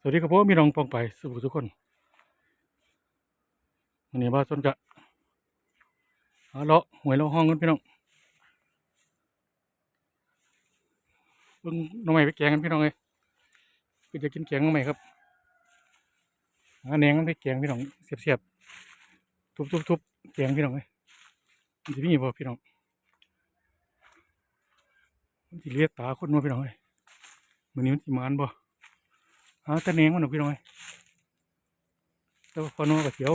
สวัสดีครับผมมีน้องปองไปสุขทุกคนวันนี้บ้านต้นกะเอาเลาะหวยเลาะห้องกันพี่น้องเบิ่งน้องใหม่ไปแกงกันพี่น้องเลยคือจะกินแกงน้องใหม่ครับหาแหนงกันไปแกงพี่น้องเสียบๆทุบๆๆแกงพี่น้องเลยมันจะมีบ่พี่น้องมันจะเลียตาคนมาพี่น้องเลยมันนี้มันจะมานบ่ หาตะแหนงมันหน่อยพี่น้อยแล้วพอนอนกับเขียว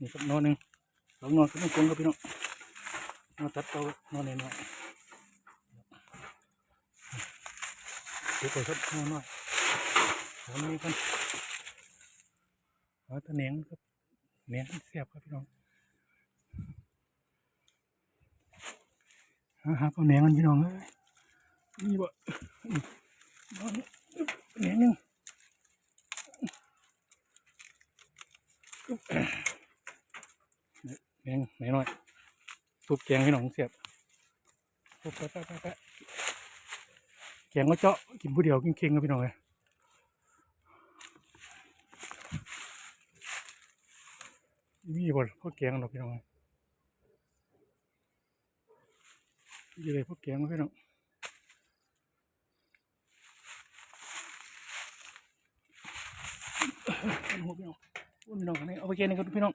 นี่ครับนอนหนึ่งสองนอนก็ไม่กลงครับพี่น้องนอนตัดเตานอนในนอนเดี๋ยวไปครับนอนหน่อยทำนี้กันหาตะแหนงครับแหนงมันเสียบครับพี่น้องหาหาเอาแหนงมันพี่น้องเอ้ยนี่บ่ นอนนี่แหนงหนึ่งแหนงแหนงหน่อยทุบแกงให้หนองเสียบทุบไปไปไปไปแกงก็เจาะกินผู้เดียวกินเค็งๆครับพี่น้องเลยมีบ่พวกแกงหรอกพี่น้องเลยมีอะไรพวกแกงครับพี่น้อง พี่น้องพี่น้องพี่น้องกันนี่เอาไปเกณฑ์กันพี่น้อง